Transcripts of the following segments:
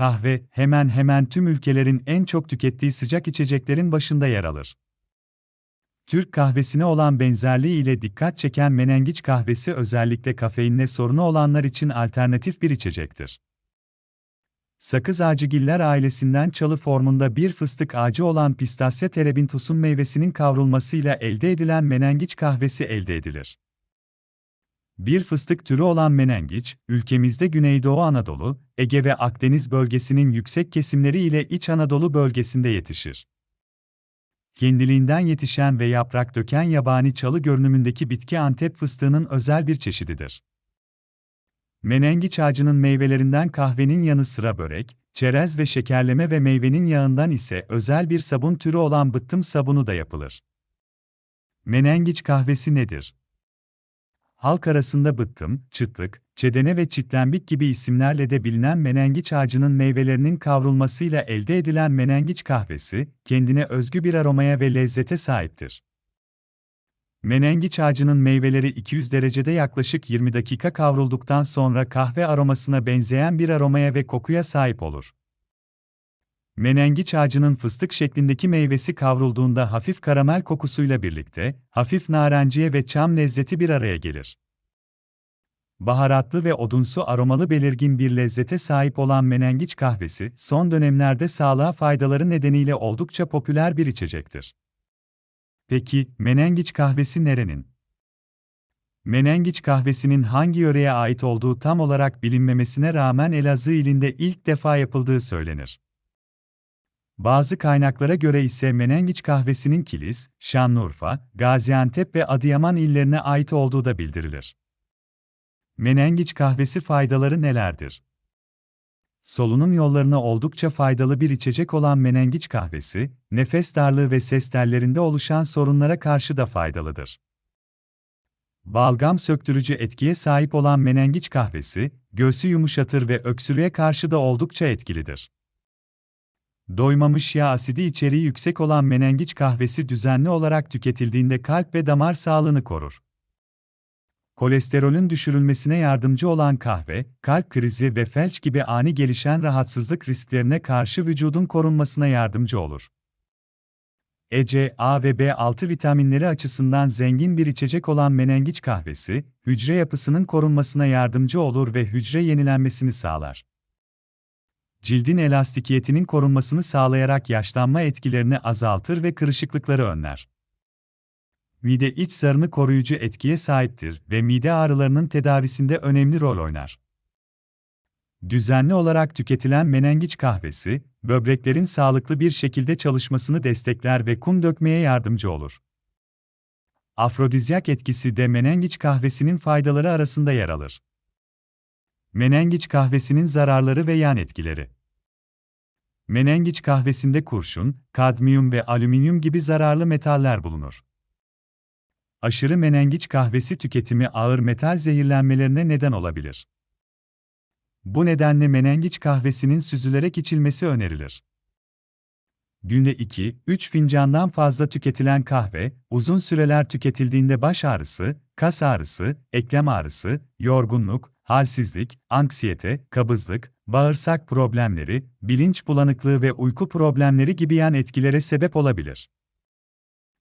Kahve, hemen hemen tüm ülkelerin en çok tükettiği sıcak içeceklerin başında yer alır. Türk kahvesine olan benzerliği ile dikkat çeken menengiç kahvesi özellikle kafeinle sorunu olanlar için alternatif bir içecektir. Sakız ağacıgiller ailesinden çalı formunda bir fıstık ağacı olan Pistasya terebinthus'un meyvesinin kavrulmasıyla elde edilen menengiç kahvesi elde edilir. Bir fıstık türü olan menengiç, ülkemizde Güneydoğu Anadolu, Ege ve Akdeniz bölgesinin yüksek kesimleri ile İç Anadolu bölgesinde yetişir. Kendiliğinden yetişen ve yaprak döken yabani çalı görünümündeki bitki Antep fıstığının özel bir çeşididir. Menengiç ağacının meyvelerinden kahvenin yanı sıra börek, çerez ve şekerleme ve meyvenin yağından ise özel bir sabun türü olan bıttım sabunu da yapılır. Menengiç kahvesi nedir? Halk arasında bıttım, çıtlık, çedene ve çitlembik gibi isimlerle de bilinen menengiç ağacının meyvelerinin kavrulmasıyla elde edilen menengiç kahvesi, kendine özgü bir aromaya ve lezzete sahiptir. Menengiç ağacının meyveleri 200 derecede yaklaşık 20 dakika kavrulduktan sonra kahve aromasına benzeyen bir aromaya ve kokuya sahip olur. Menengiç ağacının fıstık şeklindeki meyvesi kavrulduğunda hafif karamel kokusuyla birlikte, hafif narenciye ve çam lezzeti bir araya gelir. Baharatlı ve odunsu aromalı belirgin bir lezzete sahip olan menengiç kahvesi, son dönemlerde sağlığa faydaları nedeniyle oldukça popüler bir içecektir. Peki, menengiç kahvesi nerenin? Menengiç kahvesinin hangi yöreye ait olduğu tam olarak bilinmemesine rağmen Elazığ ilinde ilk defa yapıldığı söylenir. Bazı kaynaklara göre ise Menengiç kahvesinin Kilis, Şanlıurfa, Gaziantep ve Adıyaman illerine ait olduğu da bildirilir. Menengiç kahvesi faydaları nelerdir? Solunum yollarına oldukça faydalı bir içecek olan menengiç kahvesi, nefes darlığı ve ses tellerinde oluşan sorunlara karşı da faydalıdır. Balgam söktürücü etkiye sahip olan menengiç kahvesi, göğsü yumuşatır ve öksürüğe karşı da oldukça etkilidir. Doymamış yağ asidi içeriği yüksek olan menengiç kahvesi düzenli olarak tüketildiğinde kalp ve damar sağlığını korur. Kolesterolün düşürülmesine yardımcı olan kahve, kalp krizi ve felç gibi ani gelişen rahatsızlık risklerine karşı vücudun korunmasına yardımcı olur. EC, A ve B6 vitaminleri açısından zengin bir içecek olan menengiç kahvesi, hücre yapısının korunmasına yardımcı olur ve hücre yenilenmesini sağlar cildin elastikiyetinin korunmasını sağlayarak yaşlanma etkilerini azaltır ve kırışıklıkları önler. Mide iç zarını koruyucu etkiye sahiptir ve mide ağrılarının tedavisinde önemli rol oynar. Düzenli olarak tüketilen menengiç kahvesi, böbreklerin sağlıklı bir şekilde çalışmasını destekler ve kum dökmeye yardımcı olur. Afrodizyak etkisi de menengiç kahvesinin faydaları arasında yer alır. Menengiç kahvesinin zararları ve yan etkileri. Menengiç kahvesinde kurşun, kadmiyum ve alüminyum gibi zararlı metaller bulunur. Aşırı menengiç kahvesi tüketimi ağır metal zehirlenmelerine neden olabilir. Bu nedenle menengiç kahvesinin süzülerek içilmesi önerilir. Günde 2-3 fincandan fazla tüketilen kahve, uzun süreler tüketildiğinde baş ağrısı, kas ağrısı, eklem ağrısı, yorgunluk, halsizlik, anksiyete, kabızlık, bağırsak problemleri, bilinç bulanıklığı ve uyku problemleri gibi yan etkilere sebep olabilir.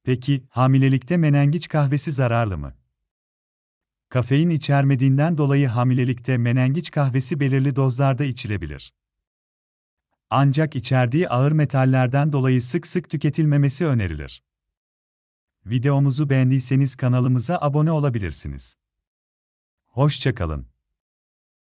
Peki, hamilelikte menengiç kahvesi zararlı mı? Kafein içermediğinden dolayı hamilelikte menengiç kahvesi belirli dozlarda içilebilir. Ancak içerdiği ağır metallerden dolayı sık sık tüketilmemesi önerilir. Videomuzu beğendiyseniz kanalımıza abone olabilirsiniz. Hoşçakalın.